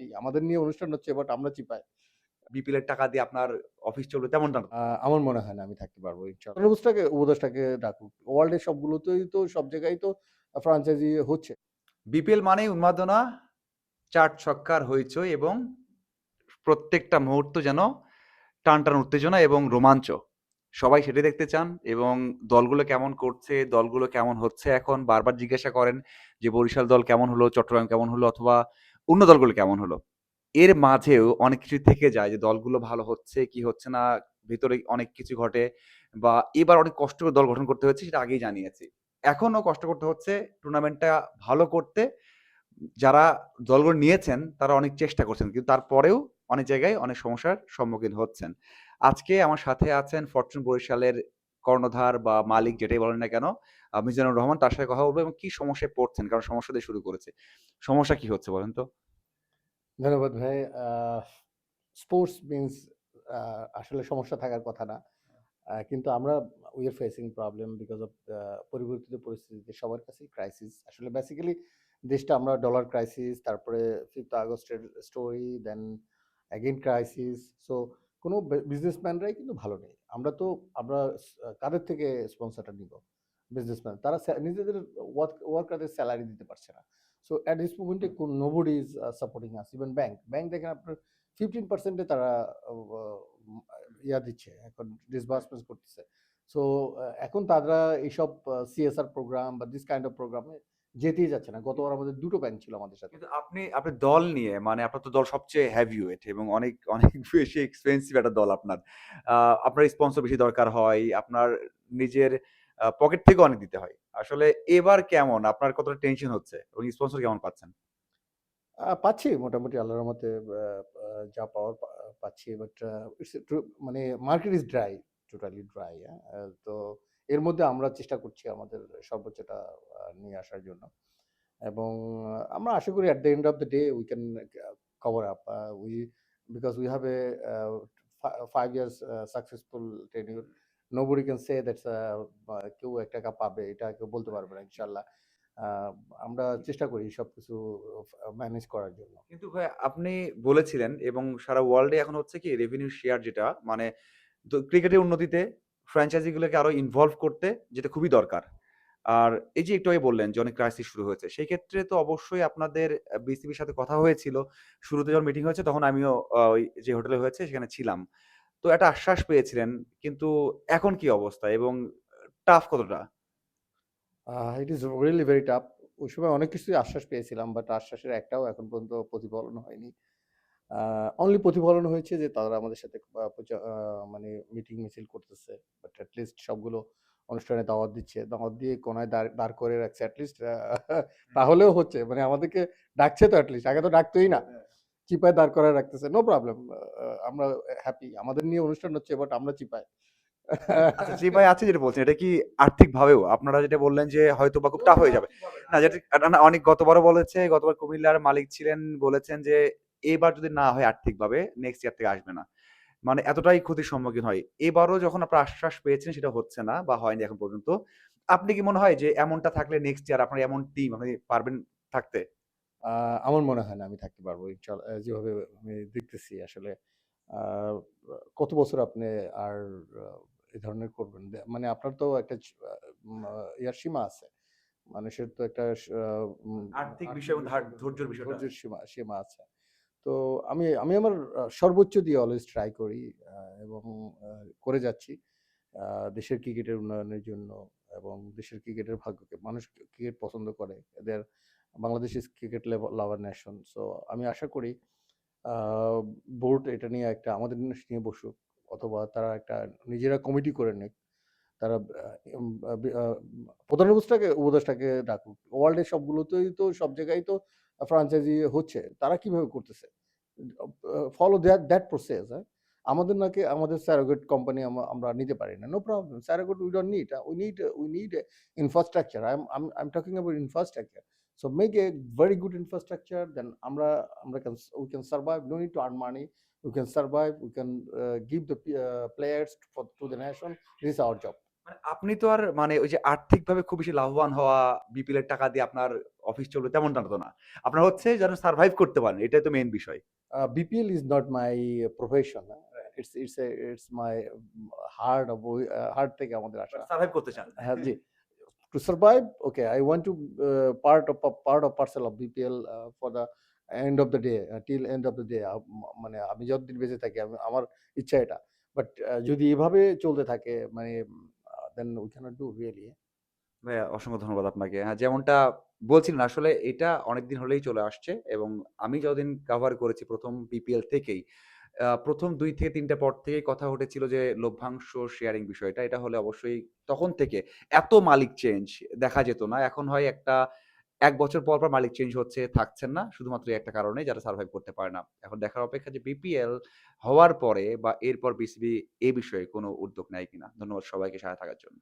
Happy আমাদের নিয়ে অনুষ্ঠান হচ্ছে বাট আমরা চিপাই। বিপিএল এর টাকা দিয়ে আপনার অফিস চলবে তেমনটা না। আমার মনে হয় না আমি থাকতে পারব ইনশাল্লাহ উপদেশটাকে ডাকুক। ওয়ার্ল্ডের সবগুলোতেই তো সব জায়গায় তো ফ্রাঞ্চাইজি হচ্ছে। বিপিএল মানেই উন্মাদনা চার ছক্কার হইচই এবং প্রত্যেকটা মুহূর্ত যেন টান টান উত্তেজনা এবং রোমাঞ্চ। সবাই সেটাই দেখতে চান এবং দলগুলো কেমন করছে দলগুলো কেমন হচ্ছে এখন বারবার জিজ্ঞাসা করেন যে বরিশাল দল কেমন হলো চট্টগ্রাম কেমন হলো অথবা অন্য দলগুলো কেমন হলো? এর মাঝেও অনেক কিছু থেকে যায় যে দলগুলো ভালো হচ্ছে, কি হচ্ছে না, ভিতরে অনেক কিছু ঘটে বা এবার অনেক কষ্ট করে দল গঠন করতে হচ্ছে সেটা আগেই জানিয়েছি। এখনও কষ্ট করতে হচ্ছে টুর্নামেন্টটা ভালো করতে, যারা দলগুলো নিয়েছেন তারা অনেক চেষ্টা করছেন কিন্তু তারপরেও অনেক জায়গায় অনেক সমস্যার সম্মুখীন হচ্ছেন। আজকে আমার সাথে আছেন ফরচুন বরিশালের কর্ণধার বা মালিক যেটাই বলেন না কেন মিজানুর রহমান তার সাথে কথা বলব এবং কি সমস্যায় পড়ছেন? কারণ সমস্যা দিয়ে শুরু করেছে। সমস্যা কি হচ্ছে বলেন তো? ধন্যবাদ ভাই। স্পোর্টস মিনস আসলে সমস্যা থাকার কথা না। কিন্তু আমরা we are facing problem because of পরিবর্তিত পরিস্থিতিতে সবার কাছেই ক্রাইসিস আসলে বেসিক্যালি দেশটা আমরা ডলার ক্রাইসিস তারপরে ফিফথ আগস্টের story then again crisis so কোনো বিজনেসম্যানরাই কিন্তু ভালো নেই। আমরা তো, আমরা কাদের থেকে স্পন্সরটা নিব? বিজনেসম্যান তারা নিজেদের ওয়ার্কারদের স্যালারি দিতে পারছে না। সো অ্যাট দিস মোমেন্টে nobody is supporting us even bank bank দেখেন আপনার ফিফটিন পার্সেন্টে তারা ইয়া দিচ্ছে এখন ডিসবার্সমেন্ট করতেছে। সো এখন তারা এইসব সিএসআর প্রোগ্রাম বা দিস কাইন্ড অফ প্রোগ্রামে যেতেই যাচ্ছে না। গতবার আমাদের দুটো ব্যাংক ছিল আমাদের সাথে। কিন্তু আপনি আপনার দল নিয়ে মানে আপনার তো দল সবচেয়ে হ্যাভি ওয়েট এবং অনেক অনেক বেশি এক্সপেন্সিভ একটা দল আপনার। আপনার স্পন্সর বেশি দরকার হয় আপনার নিজের পকেট থেকে অনেক দিতে হয়। আসলে এবার কেমন? আপনার কতটা টেনশন হচ্ছে? এবং স্পন্সর কেমন পাচ্ছেন? পাচ্ছি মোটামুটি আল্লাহর মতে যা পাওয়ার পাচ্ছি বাট মানে market is dry totally dry তো এর মধ্যে আমরা চেষ্টা করছি আমাদের সর্বোচ্চটা নিয়ে আসার জন্য। এবং আমরা আশা করি at the end of the day we can cover up we because we have a five years successful tenure nobody can say that's কেউ এক টাকা পাবে এটা কেউ বলতে পারবে না ইনশাল্লাহ। আমরা চেষ্টা করি সবকিছু ম্যানেজ করার জন্য। কিন্তু ভাই আপনি বলেছিলেন এবং সারা ওয়ার্ল্ডে এখন হচ্ছে কি রেভিনিউ শেয়ার যেটা মানে ক্রিকেটের উন্নতিতে ফ্র্যাঞ্চাইজিগুলোকে আরও ইনভলভ করতে যেটা খুবই দরকার। আর এই যে একটু আগে বললেন যে অনেক ক্রাইসিস শুরু হয়েছে সেই ক্ষেত্রে তো অবশ্যই আপনাদের বিসিবির সাথে কথা হয়েছিল। শুরুতে যখন মিটিং হয়েছে তখন আমিও ওই যে হোটেলে হয়েছে সেখানে ছিলাম। তো একটা আশ্বাস পেয়েছিলেন কিন্তু এখন কি অবস্থা এবং টাফ কতটা? It is really very tough ওই সময় অনেক কিছুই আশ্বাস পেয়েছিলাম বাট আশ্বাসের একটাও এখন পর্যন্ত প্রতিফলন হয়নি। অনলি প্রতিফলন হয়েছে যে তারা আমাদের সাথে প্রচা- মানে মিটিং মিছিল করতেছে। বাট অ্যাটলিস্ট সবগুলো অনুষ্ঠানে দাওয়াত দিচ্ছে। দাওয়াত দিয়ে কোনায় দাঁড় দাঁড় করে রাখছে। অ্যাটলিস্ট তাহলেও হচ্ছে। মানে আমাদেরকে ডাকছে তো অ্যাটলিস্ট আগে তো ডাকতোই না। চিপায় দাঁড় করায় রাখতেছে। নো প্রবলেম আমরা হ্যাপি আমাদের নিয়ে অনুষ্ঠান হচ্ছে বাট আমরা চিপাই আচ্ছা ভাই আছে যেটা বলছেন, এটা কি আর্থিক ভাবেও আপনারা যেটা বললেন যে হয়তো বা খুব হয়ে যাবে। না, যেটা অনেক গতবারও বলেছে, গতবার কুমিল্লার মালিক ছিলেন, বলেছেন যে এবার যদি না হয় আর্থিকভাবে নেক্সট ইয়ার থেকে আসবে না। মানে এতটাই ক্ষতির সম্মুখীন হয়। এবারও যখন আপনারা আশ্বাস পেয়েছেন, সেটা হচ্ছে না বা হয়নি এখন পর্যন্ত। আপনি কি মনে হয় যে এমনটা থাকলে নেক্সট ইয়ার আপনার এমন টিম আপনি পারবেন থাকতে? আমার মনে হয় না আমি থাকতে পারব। যেভাবে আমি দেখতেছি আসলে কত বছর আপনি আর এই ধরনের করবেন? মানে আপনার তো একটা ইয়ার সীমা আছে। মানুষের তো একটা আর্থিক বিষয় ধৈর্যের বিষয়টা। ধৈর্যের সীমা সীমা আছে। তো আমি আমি আমার সর্বোচ্চ দিয়ে অলওয়েজ ট্রাই করি এবং করে যাচ্ছি। দেশের ক্রিকেটের উন্নয়নের জন্য এবং দেশের ক্রিকেটের ভাগ্যকে মানুষ ক্রিকেট পছন্দ করে। এদের Bangladesh is cricket lover nation so আমি আশা করি বোর্ড এটা নিয়ে একটা, আমাদের নিয়ে বসুক, অথবা তারা একটা নিজেরা কমিটি করে নিক। তারা প্রধান উপদেষ্টাকে উপদেষ্টাকে ডাকুক। ওয়ার্ল্ডের সবগুলোতেই তো, সব জায়গায় তো ফ্রাঞ্চাইজি হচ্ছে। তারা কীভাবে করতেছে? ফলো দ্যাট দ্যাট প্রসেস আমাদের নাকি, আমাদের স্যারোগেট কোম্পানি আমরা নিতে পারি না। No problem surrogate we don't need we need we need infrastructure I am I am talking about infrastructure so make a very good infrastructure then আমরা আমরা can we can survive no need to earn money we can survive we can give the players for to the nation this hour job মানে আপনি তো আর মানে ওই যে আর্থিকভাবে খুব বেশি লাভবান হওয়া, বিপিএল এর টাকা দিয়ে আপনার অফিস চলবে তেমনটা তো না। আপনার হচ্ছে যেন সারভাইভ করতে পারেন। এটাই তো মেইন বিষয়। Uh, is uh, It's it's a it's my um, hard of uh, hard থেকে আমাদের আসা। সারভাইভ করতে চান। হ্যাঁ, জি। To survive, okay, I want to uh, part of part of parcel of BPL uh, for the end of the day, uh, till end of the day. আ ম- মানে আমি যতদিন বেঁচে থাকি আমি আমার ইচ্ছা এটা। বাট যদি এভাবে চলতে থাকে মানে then we can't do really. ভাইয়া অসংখ্য ধন্যবাদ আপনাকে। হ্যাঁ, যেমনটা বলছিলেন আসলে এটা অনেকদিন হলেই চলে আসছে এবং আমি যতদিন কভার করেছি ১ম বিপিএল থেকেই ১ম ২ থেকে ৩ টা পর থেকেই কথা উঠেছিল যে লভ্যাংশ শেয়ারিং বিষয়টা। এটা হলে অবশ্যই তখন থেকে এত মালিক চেঞ্জ দেখা যেত না। এখন হয় একটা এক বছর পর, পর মালিক চেঞ্জ হচ্ছে, থাকছেন না। শুধুমাত্র একটা কারণে যারা সার্ভাইভ করতে পারে না। এখন দেখার অপেক্ষা যে বিপিএল হওয়ার পরে বা এরপর বিসিবি এ বিষয়ে কোনো উদ্যোগ নেয় কিনা। ধন্যবাদ সবাইকে সাথে থাকার জন্য।